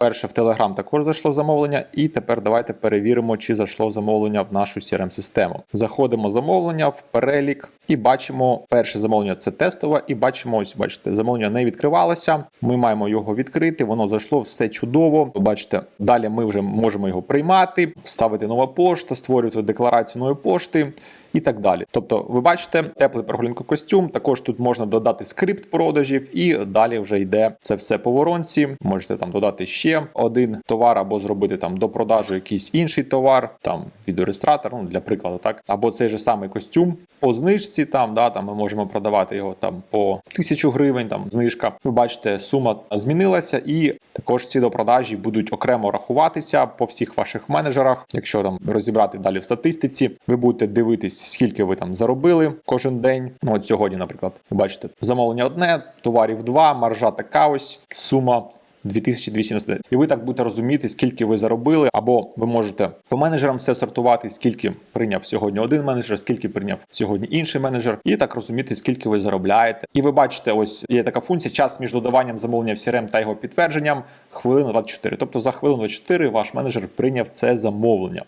Перше в Telegram також зайшло замовлення, і тепер давайте перевіримо, чи зайшло замовлення в нашу crm систему. Заходимо замовлення в перелік і бачимо перше замовлення це тестове, і бачимо, ось бачите, замовлення не відкривалося. Ми маємо його відкрити, воно зайшло, все чудово. Бачите, далі ми вже можемо його приймати, вставити нова пошта, створювати декларацію нової пошти і так далі. Тобто, ви бачите, теплий прогулянковий костюм. Також тут можна додати скрипт продажів, і далі вже йде це все по воронці. Можете там додати ще один товар, або зробити там до продажу якийсь інший товар, там відеореєстратор, ну для прикладу, так або цей же самий костюм по знижці. Там да там ми можемо продавати його там по тисячу гривень. Там знижка. Ви бачите, сума змінилася, і також ці допродажі будуть окремо рахуватися по всіх ваших менеджерах. Якщо там розібрати далі в статистиці, ви будете дивитись, скільки ви там заробили кожен день. Ну от сьогодні, наприклад, ви бачите, замовлення одне, товарів два, маржа така ось сума. 2299. І ви так будете розуміти, скільки ви заробили, або ви можете по менеджерам все сортувати, скільки прийняв сьогодні один менеджер, скільки прийняв сьогодні інший менеджер, і так розуміти, скільки ви заробляєте. І ви бачите, ось є така функція: час між додаванням замовлення в CRM та його підтвердженням хвилина 24. Тобто за хвилину 24 ваш менеджер прийняв це замовлення.